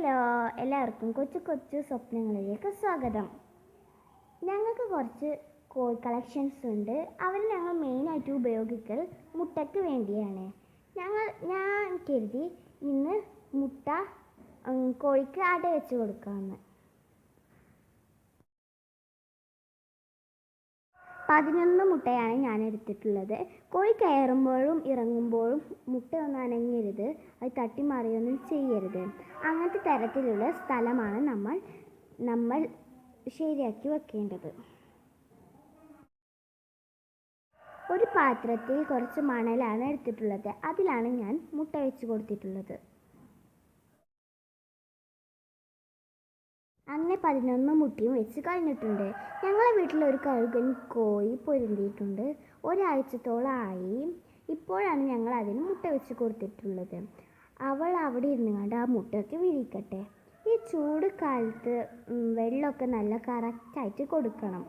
Hello എല്ലാവർക്കും കൊച്ചു കൊച്ചു സ്വപ്നങ്ങളിലേക്ക് സ്വാഗതം. ഞങ്ങൾക്ക് കുറച്ച് കോഴി കളക്ഷൻസ് ഉണ്ട്. അവർ ഞങ്ങൾ മെയിനായിട്ട് ഉപയോഗിക്കൽ മുട്ടയ്ക്ക് വേണ്ടിയാണ്. ഞങ്ങൾ ഞാൻ കരുതി ഇന്ന് മുട്ട കോഴിക്ക് അട വെച്ച് കൊടുക്കാമെന്ന് പതിനൊന്ന് മുട്ടയാണ് ഞാൻ എടുത്തിട്ടുള്ളത്. കോഴി കയറുമ്പോഴും ഇറങ്ങുമ്പോഴും മുട്ട ഒന്നും അനങ്ങരുത്. അത് തട്ടിമറിയൊന്നും ചെയ്യരുത്. അങ്ങനത്തെ തരത്തിലുള്ള സ്ഥലമാണ് നമ്മൾ നമ്മൾ ശരിയാക്കി വെക്കേണ്ടത്. ഒരു പാത്രത്തിൽ കുറച്ച് മണലാണ് എടുത്തിട്ടുള്ളത്. അതിലാണ് ഞാൻ മുട്ട വെച്ച് കൊടുത്തിട്ടുള്ളത്. അങ്ങനെ പതിനൊന്ന് മുട്ടയും വെച്ച് കഴിഞ്ഞിട്ടുണ്ട്. ഞങ്ങളെ വീട്ടിൽ ഒരു കഴുകൻ കോഴി പൊരുന്തിയിട്ടുണ്ട്. ഒരാഴ്ചത്തോളമായി ഇപ്പോഴാണ് ഞങ്ങൾ അതിന് മുട്ട വെച്ച് കൊടുത്തിട്ടുള്ളത്. അവൾ അവിടെ ഇരുന്ന് കണ്ട് ആ മുട്ടയൊക്കെ വിരിക്കട്ടെ ഈ ചൂട് കാലത്ത് വെള്ളമൊക്കെ നല്ല കറക്റ്റായിട്ട് കൊടുക്കണം.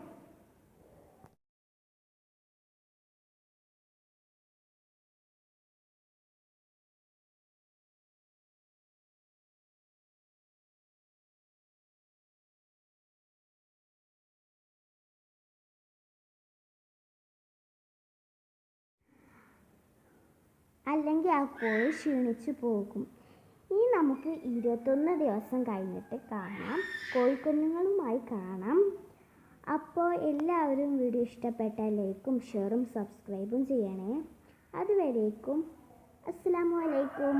അല്ലെങ്കിൽ ആ കോഴി ക്ഷീണിച്ചു പോകും. ഇനി നമുക്ക് ഇരുപത്തൊന്ന് ദിവസം കഴിഞ്ഞിട്ട് കാണാം. കോഴിക്കുഞ്ഞുങ്ങളുമായി കാണാം. അപ്പോൾ എല്ലാവരും വീഡിയോ ഇഷ്ടപ്പെട്ട ലൈക്കും ഷെയറും സബ്സ്ക്രൈബും ചെയ്യണേ. അതുവരേക്കും. അസ്സാം വലൈക്കും